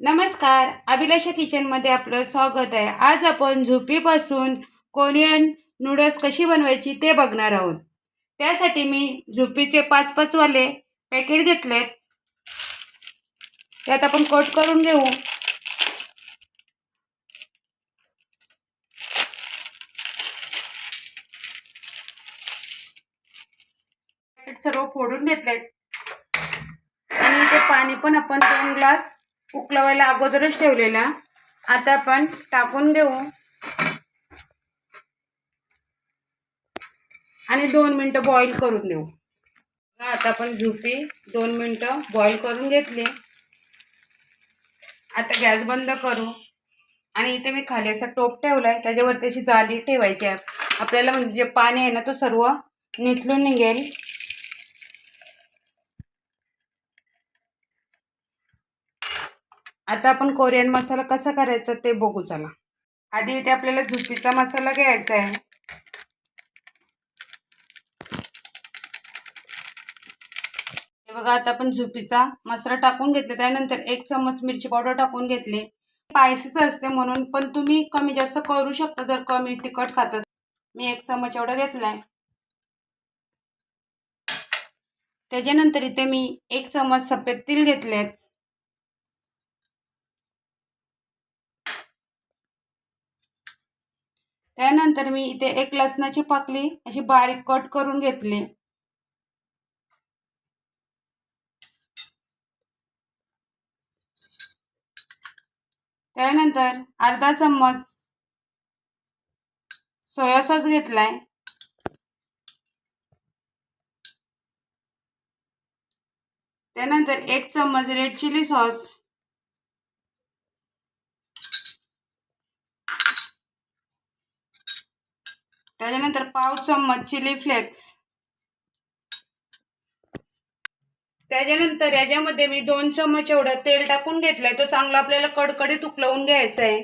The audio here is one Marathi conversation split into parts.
नमस्कार. अभिलाषा किचनमध्ये आपलं स्वागत आहे. आज आपण झुपीपासून कोरियन नूडल्स कशी बनवायची ते बघणार आहोत. त्यासाठी मी झुपीचे पाच पाचवाले पॅकेट घेतलेत. त्यात आपण कट करून घेऊ. पॅकेट सर्व फोडून घेतलेत. आणि ते पाणी पण आपण दोन ग्लास उकलवायला अगोदरच ठेवलेला. आता आपण टाकून देऊ. आणि दोन मिनटं बॉईल करून देऊ. आता आपण झुपी दोन मिनटं बॉईल करून घेतली. आता गॅस बंद करू. आणि इथे मी खाली असा टोप ठेवलाय. त्याच्यावरती अशी जाली ठेवायची आहे. आपल्याला म्हणजे जे पाणी आहे ना तो सर्व निथलून निघेल. आता आपण कोरियन मसाला कसा करायचा ते बघू चला. आधी इथे आपल्याला झुपीचा मसाला घ्यायचा आहे. हे बघा आता आपण झुपीचा मसाला टाकून घेतला. त्यानंतर एक चमच मिरची पावडर टाकून घेतली. स्पायसीच असते म्हणून पण तुम्ही कमी जास्त करू शकता जर कमी तिखट खात मी एक चमच एवढा घेतलाय. त्याच्यानंतर इथे मी एक चमच सफेद तिल घेतलेत. त्यानंतर मी इथे एक लसणाची पाकळी अशी बारीक कट करून घेतली. त्यानंतर अर्धा चम्मच सोया सॉस घेतलाय. त्यानंतर एक चम्मच रेड चिली सॉस. त्याच्यानंतर पाव चम्मच चिली फ्लेक्स. त्याच्यानंतर याच्यामध्ये मी दोन चम्मच एवढं तेल टाकून घेतलंय. तो चांगला आपल्याला कडकडीत उकलवून घ्यायचा आहे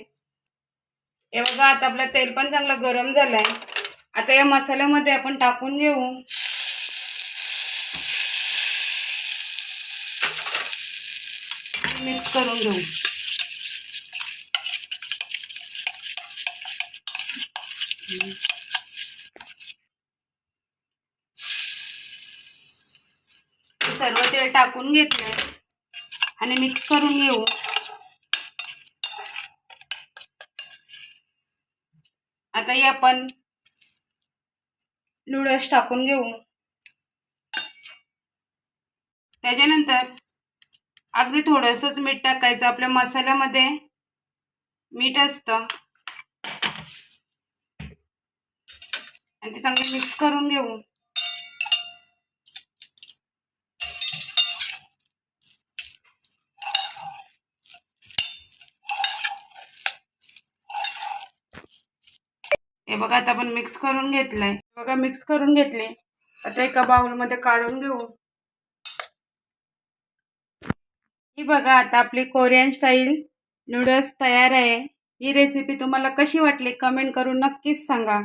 हे बघा आता आपलं तेल पण चांगलं गरम झालंय. आता या मसाल्यामध्ये आपण टाकून घेऊ. मिक्स करून घेऊ. सर्व तेल टाकून घेतलंय. आणि मिक्स करून घेऊ. आता आपण नूडल्स टाकून घेऊ. त्याच्यानंतर अगदी थोडंसंच मीठ टाकायचं. आपल्या मसाल्यामध्ये मीठ असतं. आणि ते चांगलं मिक्स करून घेऊ. हे बघा आता आपण मिक्स करून घेतलंय. बघा मिक्स करून घेतले. आता एका बाउलमध्ये काढून घेऊ. ही बघा आता आपली कोरियन स्टाईल नूडल्स तयार आहे. ही रेसिपी तुम्हाला कशी वाटली कमेंट करून नक्कीच सांगा.